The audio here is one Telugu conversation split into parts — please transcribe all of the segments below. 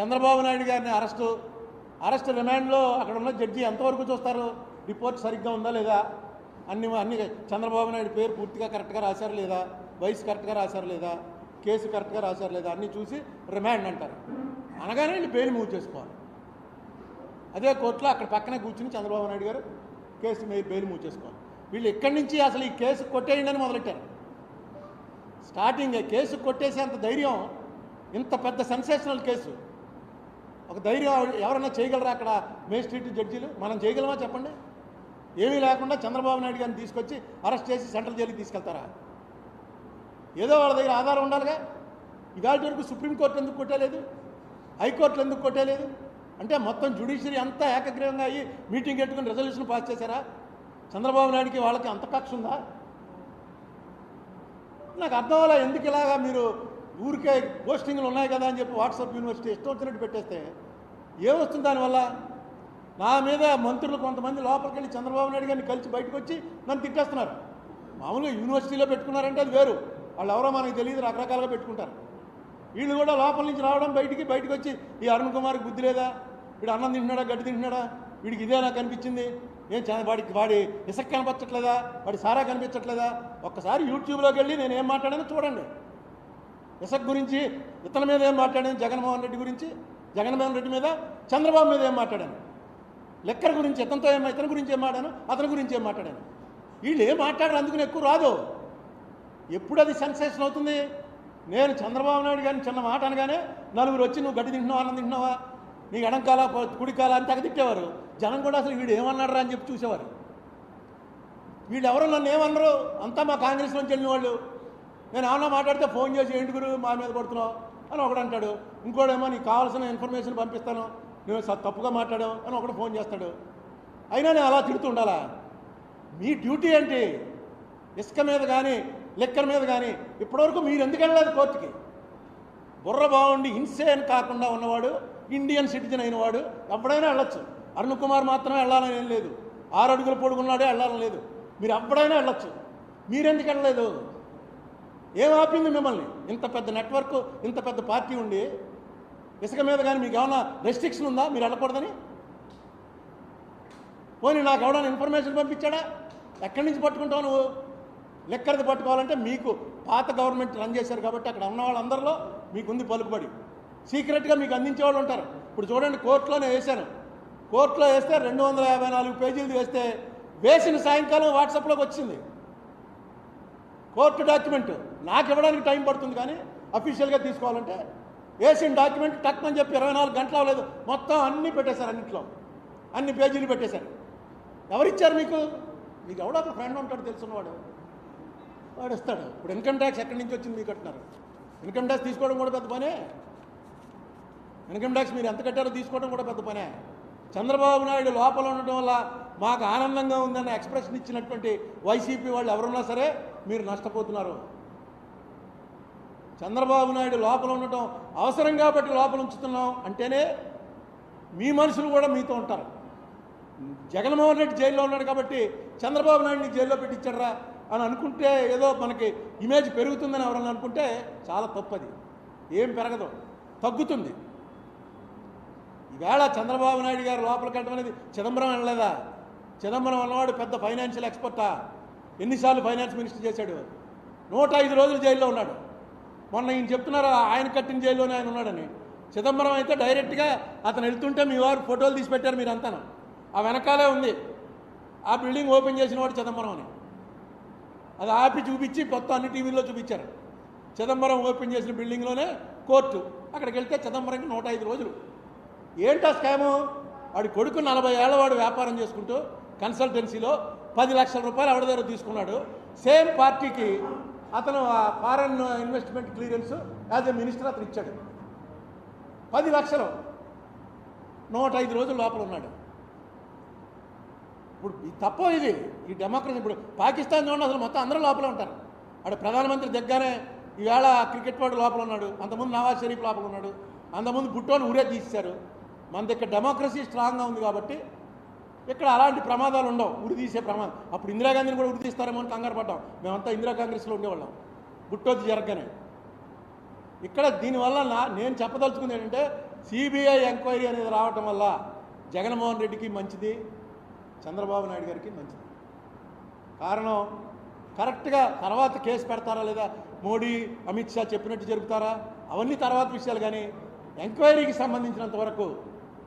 చంద్రబాబు నాయుడు గారిని అరెస్టు అరెస్ట్ రిమాండ్లో అక్కడ ఉన్న జడ్జి ఎంతవరకు చూస్తారు? రిపోర్ట్ సరిగ్గా ఉందా లేదా? అన్ని అన్ని చంద్రబాబు నాయుడు పేరు పూర్తిగా కరెక్ట్గా రాశారు లేదా? వయసు కరెక్ట్గా రాశారు లేదా? కేసు కరెక్ట్గా రాశారు లేదా? అన్నీ చూసి రిమాండ్ అంటారు. అనగానే వీళ్ళు బెయిల్ మూవ్ చేసుకోవాలి. అదే కోర్టులో అక్కడ పక్కనే కూర్చుని చంద్రబాబు నాయుడు గారు కేసు మీద బెయిల్ మూవ్ చేసుకోవాలి. వీళ్ళు ఎక్కడి నుంచి అసలు ఈ కేసు కొట్టేయండి అని మొదలెట్టారు. స్టార్టింగ్ కేసు కొట్టేసేంత ధైర్యం ఇంత పెద్ద సెన్సేషనల్ కేసు. ఒక ధైర్యం ఎవరైనా చేయగలరా అక్కడ మేజిస్ట్రేట్ జడ్జీలు? మనం చేయగలమా చెప్పండి? ఏమీ లేకుండా చంద్రబాబు నాయుడు గారిని తీసుకొచ్చి అరెస్ట్ చేసి సెంట్రల్ జైలుకి తీసుకెళ్తారా? ఏదో వాళ్ళ దగ్గర ఆధారం ఉండాలిగా. ఇవాళ వరకు సుప్రీంకోర్టు ఎందుకు కొట్టలేదు? హైకోర్టులు ఎందుకు కొట్టలేదు? అంటే మొత్తం జ్యుడిషియరీ అంతా ఏకగ్రీవంగా అయ్యి మీటింగ్ పెట్టుకుని రెజల్యూషన్ పాస్ చేశారా? చంద్రబాబు నాయుడుకి వాళ్ళకి అంత కక్ష ఉందా? నాకు అర్థం అవ్వాలా ఎందుకు ఇలాగా మీరు ఊరికే పోస్టింగ్లు ఉన్నాయి కదా అని చెప్పి వాట్సాప్ యూనివర్సిటీ ఇష్టం వచ్చినట్టు పెట్టేస్తే ఏమొస్తుంది దానివల్ల? నా మీద మంత్రులు కొంతమంది లోపలికి వెళ్ళి చంద్రబాబు నాయుడు గారిని కలిసి బయటకు వచ్చి నన్ను తిట్టేస్తున్నారు. మామూలుగా యూనివర్సిటీలో పెట్టుకున్నారంటే అది వేరు. వాళ్ళు ఎవరో మనకు తెలియదు రకరకాలుగా పెట్టుకుంటారు. వీళ్ళు కూడా లోపల నుంచి రావడం బయటికి బయటకు వచ్చి ఈ అరుణ్ కుమార్కి బుద్ధి లేదా? వీడు అన్నం తింటున్నాడా గడ్డి తింటున్నాడా? వీడికి ఇదే నాకు కనిపించింది? ఏం చా- వాడికి వాడి ఇసుక కనిపించట్లేదా వాడి సారా కనిపించట్లేదా? ఒక్కసారి యూట్యూబ్లోకి వెళ్ళి నేను ఏం మాట్లాడానో చూడండి. ఇసక్ గురించి ఇతని మీద ఏం మాట్లాడాను జగన్మోహన్ రెడ్డి గురించి జగన్మోహన్ రెడ్డి మీద చంద్రబాబు మీద ఏం మాట్లాడాను? లెక్కర్ గురించి ఇతనితో ఏం ఇతని గురించి ఏం మాట్లాడాను? అతని గురించి ఏం మాట్లాడాను? వీళ్ళు ఏం మాట్లాడరు అందుకని ఎక్కువ రాదు. ఎప్పుడు అది సెన్సేషన్ అవుతుంది? నేను చంద్రబాబు నాయుడు గారిని చిన్న మాట అనగానే నలుగురు వచ్చి నువ్వు గడ్డి తింటున్నావా అన్నం తింటున్నావా? నీకు ఎడంకాల కుడికాల అని తగదిట్టేవారు జనం కూడా అసలు వీడు ఏమన్నాడు అని చెప్పి చూసేవారు. వీళ్ళు ఎవరు నన్ను ఏమన్నారు అంతా మా కాంగ్రెస్ నుంచి వెళ్ళిన వాళ్ళు. నేను ఏమన్నా మాట్లాడితే ఫోన్ చేసి ఏంటి గురు మా మీద కొడుతున్నావు? అని ఒకడు అంటాడు. ఇంకోడేమో నీకు కావాల్సిన ఇన్ఫర్మేషన్ పంపిస్తాను. నువ్వు స- తప్పుగా మాట్లాడావు అని ఒకడు ఫోన్ చేస్తాడు. అయినా నేను అలా తిడుతూ ఉండాలా? మీ డ్యూటీ ఏంటి? ఇసుక మీద కానీ లెక్కర్ మీద కానీ ఇప్పటివరకు మీరు ఎందుకు వెళ్ళలేదు కోర్టుకి? బుర్ర బాగుండి ఇన్సేన్ కాకుండా ఉన్నవాడు ఇండియన్ సిటిజన్ అయినవాడు ఎప్పుడైనా వెళ్ళొచ్చు. అరుణ్ కుమార్ మాత్రమే వెళ్ళాలని ఏం లేదు. ఆరు అడుగులు పొడుగున్నాడే వెళ్ళాలని లేదు. మీరు ఎప్పుడైనా వెళ్ళొచ్చు. మీరెందుకు వెళ్ళలేదు? ఏం ఆపింది మిమ్మల్ని? ఇంత పెద్ద నెట్వర్క్ ఇంత పెద్ద పార్టీ ఉండి ఇసుక మీద కానీ మీకు ఏమైనా రెస్ట్రిక్షన్ ఉందా? మీరు వెళ్ళకూడదని? పోనీ నాకు ఎవడన్నా ఇన్ఫర్మేషన్ పంపించాడా? ఎక్కడి నుంచి పట్టుకుంటావు నువ్వు? లెక్కరది పట్టుకోవాలంటే మీకు పాత గవర్నమెంట్ రన్ చేశారు కాబట్టి అక్కడ ఉన్న వాళ్ళందరిలో మీకుంది పలుకుబడి. సీక్రెట్గా మీకు అందించే వాళ్ళు ఉంటారు. ఇప్పుడు చూడండి కోర్టులోనే వేశాను. కోర్టులో వేస్తే రెండు వందల యాభై నాలుగు పేజీలు వేస్తే వేసిన సాయంకాలం వాట్సాప్లోకి వచ్చింది. Court document. నాకు ఇవ్వడానికి టైం పడుతుంది కానీ అఫీషియల్గా తీసుకోవాలంటే వేసిన డాక్యుమెంట్ టక్మని చెప్పి ఇరవై నాలుగు గంటలు అవ్వలేదు. మొత్తం అన్నీ పెట్టేశారు అన్నింటిలో. అన్ని పేజీలు పెట్టేశారు. ఎవరిచ్చారు మీకు? మీకు ఎవడో ఒక ఫ్రెండ్ ఉంటాడు తెలుసున్నవాడు. వాడు ఇస్తాడు ఇప్పుడు ఇన్కమ్ ట్యాక్స్ ఎక్కడి నుంచి వచ్చింది మీకు కట్టినారు ఇన్కమ్ ట్యాక్స్ తీసుకోవడం కూడా పెద్ద పనే. ఇన్కమ్ ట్యాక్స్ మీరు ఎంత కట్టారో తీసుకోవడం కూడా పెద్ద పనే. చంద్రబాబు నాయుడు లోపల ఉండటం వల్ల మాకు ఆనందంగా ఉందన్న ఎక్స్ప్రెషన్ ఇచ్చినటువంటి వైసీపీ వాళ్ళు ఎవరున్నా సరే మీరు నష్టపోతున్నారు. చంద్రబాబు నాయుడు లోపల ఉండటం అవసరం కాబట్టి లోపల ఉంచుతున్నాం అంటేనే మీ మనుషులు కూడా మీతో ఉంటారు. జగన్మోహన్ రెడ్డి జైల్లో ఉన్నాడు కాబట్టి చంద్రబాబు నాయుడిని జైల్లో పెట్టించాడరా అని అనుకుంటే ఏదో మనకి ఇమేజ్ పెరుగుతుందని ఎవరన్నా అనుకుంటే చాలా తప్పది. ఏం పెరగదు. తగ్గుతుంది. ఈవేళ చంద్రబాబు నాయుడు గారు లోపలికి వెళ్ళడం అనేది చిదంబరం వెళ్ళలేదా? చిదంబరం అన్నవాడు పెద్ద ఫైనాన్షియల్ ఎక్స్పర్టా. ఎన్నిసార్లు ఫైనాన్స్ మినిస్టర్ చేశాడు. నూట ఐదు రోజులు జైల్లో ఉన్నాడు. మొన్న ఈయన చెప్తున్నారు ఆయన కట్టిన జైల్లోనే ఆయన ఉన్నాడని. చిదంబరం అయితే డైరెక్ట్గా అతను వెళ్తుంటే మీ వారు ఫోటోలు తీసి పెట్టారు మీరు ఆ వెనకాలే ఉంది. ఆ బిల్డింగ్ ఓపెన్ చేసిన వాడు చిదంబరం అని. అది ఆపి చూపించి మొత్తం అన్ని టీవీల్లో చూపించారు. చిదంబరం ఓపెన్ చేసిన బిల్డింగ్లోనే కోర్టు. అక్కడికి వెళ్తే చిదంబరంకి నూట ఐదు రోజులు. ఏంటా స్కాము? వాడి కొడుకు నలభై ఏళ్ళ వాడు వ్యాపారం చేసుకుంటూ కన్సల్టెన్సీలో పది లక్షల రూపాయలు ఎవరి దగ్గర తీసుకున్నాడు. సేమ్ పార్టీకి అతను ఆ foreign investment clearance as a minister అతను ఇచ్చాడు. పది లక్షలు. నూట ఐదు రోజుల లోపల ఉన్నాడు. ఇప్పుడు ఇది తప్ప ఇది? ఈ డెమోక్రసీ ఇప్పుడు పాకిస్తాన్ చూడండి అసలు మొత్తం అందరూ లోపల ఉంటారు. అక్కడ ప్రధానమంత్రి దగ్గరనే ఈవేళ క్రికెట్ వాడు లోపల ఉన్నాడు. అంతకుముందు నవాజ్ షరీఫ్ లోపల ఉన్నాడు. అంతకుముందు బుట్టోని ఊరే తీసేశారు మన దగ్గర డెమోక్రసీ స్ట్రాంగ్గా ఉంది కాబట్టి ఇక్కడ అలాంటి ప్రమాదాలు ఉండవు. ఉరి తీసే ప్రమాదం అప్పుడు ఇందిరాగాంధీని కూడా ఉరి తీస్తారేమో అని కంగారు పడ్డాం. మేమంతా ఇందిరా కాంగ్రెస్లో ఉండేవాళ్ళం. గుట్టొద్దు జరగగానే ఇక్కడ దీనివల్ల నా నేను చెప్పదలుచుకుంది ఏంటంటే సిబిఐ ఎంక్వైరీ అనేది రావటం వల్ల జగన్మోహన్ రెడ్డికి మంచిది చంద్రబాబు నాయుడు గారికి మంచిది. కారణం కరెక్ట్గా తర్వాత కేసు పెడతారా లేదా మోడీ అమిత్ షా చెప్పినట్టు జరుపుతారా? అవన్నీ తర్వాత విషయాలు కానీ ఎంక్వైరీకి సంబంధించినంత వరకు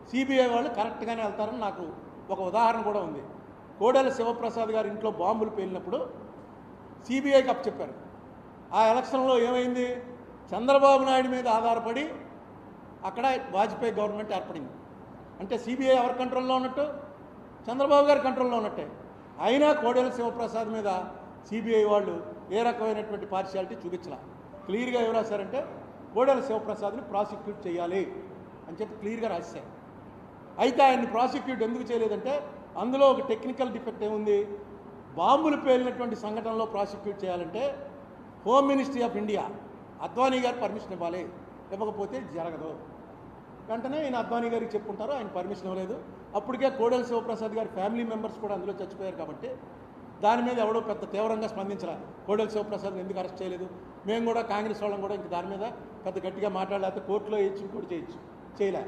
సిబిఐ వాళ్ళు కరెక్ట్గానే వెళ్తారని నాకు ఒక ఉదాహరణ కూడా ఉంది. కోడెల శివప్రసాద్ గారి ఇంట్లో బాంబులు పేలినప్పుడు సిబిఐకి అప్పచెప్పారు ఆ ఎలక్షన్లో ఏమైంది? చంద్రబాబు నాయుడు మీద ఆధారపడి అక్కడ వాజ్పేయి గవర్నమెంట్ ఏర్పడింది. అంటే సిబిఐ ఎవరి కంట్రోల్లో ఉన్నట్టు? చంద్రబాబు గారి కంట్రోల్లో ఉన్నట్టే. అయినా కోడెల శివప్రసాద్ మీద సిబిఐ వాళ్ళు ఏ రకమైనటువంటి పార్షియాలిటీ చూపించాల. క్లియర్గా ఎవరు రాశారంటే కోడెల శివప్రసాద్ని ప్రాసిక్యూట్ చేయాలి అని చెప్పి క్లియర్గా రాశారు. అయితే ఆయన్ని ప్రాసిక్యూట్ ఎందుకు చేయలేదంటే అందులో ఒక టెక్నికల్ డిఫెక్ట్ ఏముంది? బాంబులు పేలినటువంటి సంఘటనలో ప్రాసిక్యూట్ చేయాలంటే home ministry of India Advani గారు పర్మిషన్ ఇవ్వాలి. ఇవ్వకపోతే జరగదు. వెంటనే ఈయన అద్వానీ గారికి చెప్పుకుంటారు ఆయన పర్మిషన్ ఇవ్వలేదు. అప్పటికే కోడెల శివప్రసాద్ గారి ఫ్యామిలీ మెంబర్స్ కూడా అందులో చచ్చిపోయారు కాబట్టి దాని మీద ఎవడో పెద్ద తీవ్రంగా స్పందించరా కోడెల శివప్రసాద్ ఎందుకు అరెస్ట్ చేయలేదు? మేము కూడా కాంగ్రెస్ వాళ్ళం కూడా ఇంక దాని మీద పెద్ద గట్టిగా మాట్లాడలేకపోతే కోర్టులో వేయచ్చు కూడా చేయొచ్చు. చేయలే.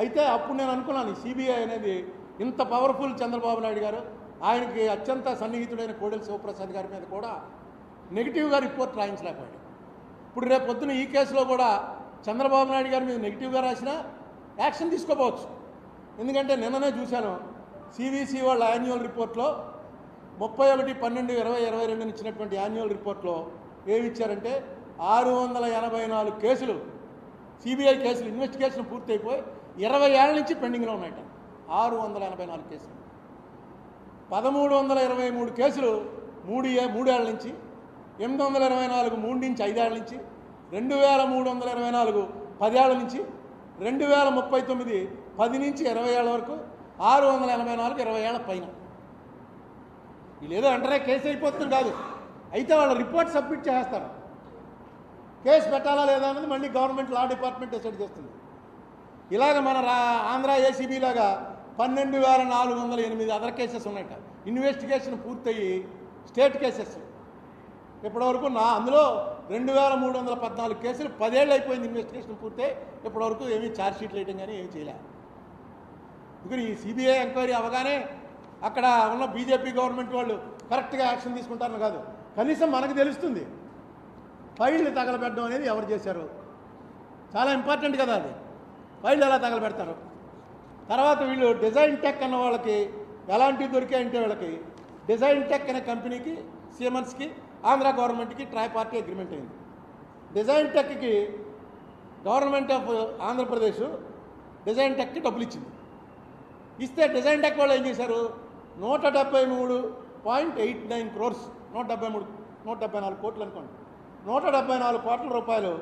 అయితే అప్పుడు నేను అనుకున్నాను సిబిఐ అనేది ఇంత పవర్ఫుల్ చంద్రబాబు నాయుడు గారు ఆయనకి అత్యంత సన్నిహితుడైన కోడెల శివప్రసాద్ గారి మీద కూడా నెగిటివ్గా రిపోర్ట్ రాయించలేకపోయాడు. ఇప్పుడు రేపు పొద్దున ఈ కేసులో కూడా చంద్రబాబు నాయుడు గారి మీద నెగిటివ్గా రాసినా యాక్షన్ తీసుకోపోవచ్చు. ఎందుకంటే నిన్ననే చూశాను సివిసి వాళ్ళ యాన్యువల్ రిపోర్ట్లో ముప్పై ఒకటి పన్నెండు ఇరవై ఇరవై రెండు ఇచ్చినటువంటి యాన్యువల్ రిపోర్ట్లో ఏమి ఇచ్చారంటే ఆరు వందల ఎనభై నాలుగు కేసులు సిబిఐ కేసులు ఇన్వెస్టిగేషన్ పూర్తయిపోయి ఇరవై ఏళ్ళ నుంచి పెండింగ్లో ఉన్నాయట ఆరు వందల ఎనభై నాలుగు కేసులు. పదమూడు వందల ఇరవై మూడు కేసులు మూడు ఏ మూడేళ్ళ నుంచి ఎనిమిది వందల ఇరవై నాలుగు మూడు నుంచి ఐదేళ్ళ నుంచి రెండు వేల మూడు వందల ఇరవై నాలుగు పదేళ్ళ నుంచి రెండు వేల ముప్పై తొమ్మిది పది నుంచి ఇరవై ఏళ్ళ వరకు ఆరు వందల ఎనభై నాలుగు ఇరవై ఏళ్ళ పైన. వీళ్ళేదో వెంటనే కేసు అయిపోతుంది కాదు. అయితే వాళ్ళ రిపోర్ట్ సబ్మిట్ చేస్తారు కేసు పెట్టాలా లేదా అనేది మళ్ళీ గవర్నమెంట్ లా డిపార్ట్మెంట్ డిసైడ్ చేస్తుంది. ఇలాగ మన రా ఆంధ్ర ఏసీబీ లాగా పన్నెండు వేల నాలుగు వందల ఎనిమిది అదర్ కేసెస్ ఉన్నాయట. ఇన్వెస్టిగేషన్ పూర్తయి స్టేట్ కేసెస్ ఇప్పటివరకు నా అందులో రెండు వేల మూడు వందల పద్నాలుగు కేసులు పదేళ్ళు అయిపోయింది ఇన్వెస్టిగేషన్ పూర్తయి. ఇప్పటివరకు ఏమీ ఛార్జ్ షీట్లు వేయడం కానీ ఏమీ చేయలే. ఇప్పుడు ఈ సిబిఐ ఎంక్వైరీ అవగానే అక్కడ ఉన్న బీజేపీ గవర్నమెంట్ వాళ్ళు కరెక్ట్గా యాక్షన్ తీసుకుంటారని కాదు. కనీసం మనకు తెలుస్తుంది. ఫైళ్ళు తగలబెట్టడం అనేది ఎవరు చేశారు? చాలా ఇంపార్టెంట్ కదా అది. ఫైళ్ళు ఎలా తగలబెడతారు? తర్వాత వీళ్ళు డిజైన్ టెక్ అన్న వాళ్ళకి ఎలాంటివి దొరికాయంటే వాళ్ళకి డిజైన్ టెక్ అనే కంపెనీకి సీమన్స్కి ఆంధ్ర గవర్నమెంట్కి ట్రై పార్టీ అగ్రిమెంట్ అయింది. డిజైన్ టెక్కి గవర్నమెంట్ ఆఫ్ ఆంధ్రప్రదేశ్ డిజైన్ టెక్కి డబ్బులు ఇచ్చింది ఇస్తే డిజైన్ టెక్ వాళ్ళు ఏం చేశారు? నూట డెబ్బై మూడు పాయింట్ ఎయిట్ నైన్ క్రోర్స్ నూట డెబ్బై మూడు నూట డెబ్బై నాలుగు కోట్లు అనుకోండి. నూట డెబ్బై నాలుగు కోట్ల రూపాయలు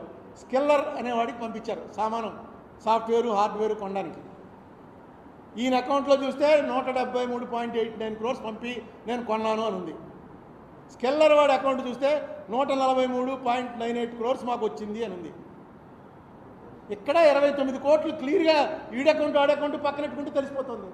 స్కిల్లర్ అనేవాడికి పంపించారు సామానం. సాఫ్ట్వేరు హార్డ్వేర్ కొనడానికి. ఈయన అకౌంట్లో చూస్తే నూట డెబ్బై మూడు పాయింట్ ఎయిట్ నైన్ క్రోర్స్ పంపి నేను కొన్నాను అని ఉంది. స్కెల్లర్ వాడి అకౌంట్ చూస్తే నూట నలభై మూడు పాయింట్ నైన్ ఎయిట్ క్రోర్స్ మాకు వచ్చింది అని ఉంది. ఇక్కడ ఇరవై తొమ్మిది కోట్లు క్లియర్గా ఈడ అకౌంట్ ఆడ అకౌంట్ పక్కనెట్టుకుంటే తెలిసిపోతుంది.